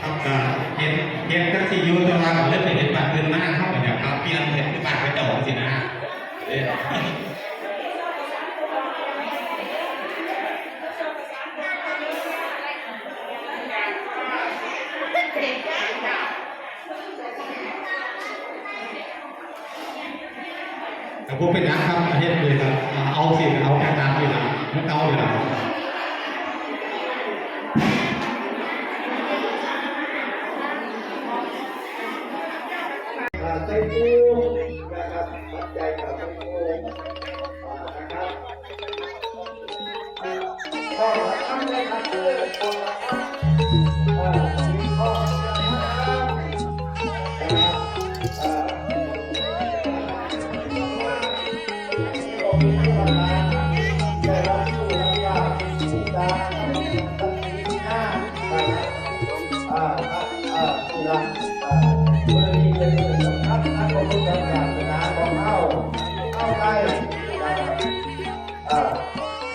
ครับก็เห็นเห็นกันสิยูแตัวเราเริ่มเห็นบาดขึ้นมากเข้าไปแบบครับพี่ยนเห็นคืากระจอกสินะแต่พวกเป็นนะครับประเทศเลยครับเอาสิเอาแค่ตามอยู่ลัไม่เอาอย่หลัง นะครับได้ปูนะครับใจจัยกับ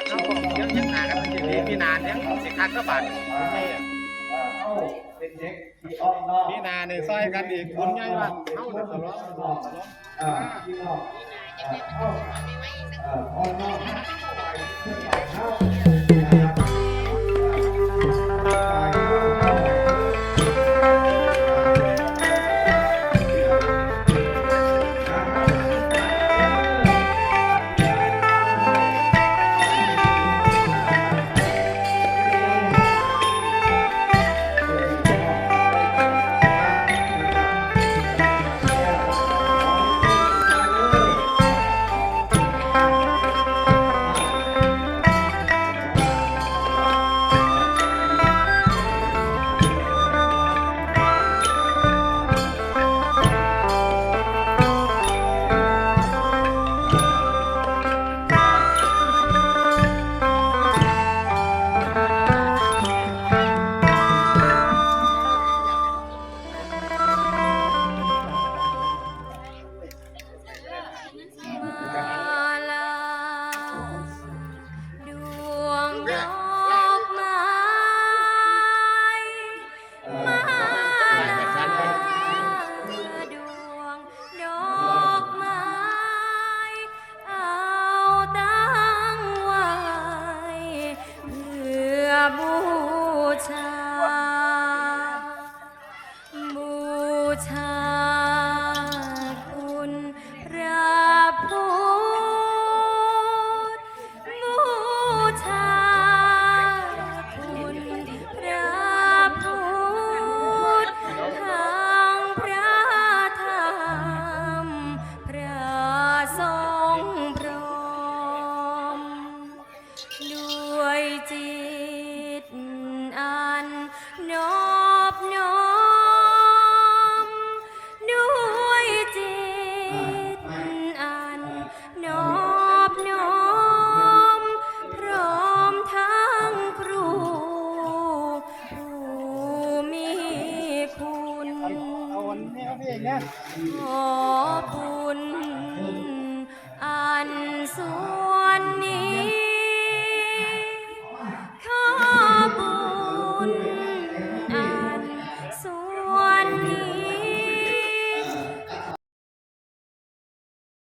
านเขาบอกยังยังหากันทีนี้พี่นานยังสิคักก็บาดพี่นาเนี่ยซอยกันอีกคนง่ายว่าเข้าเดือดร้อนพี่นาจะเป็นคนไม่ไหวสักคน 亮。哦。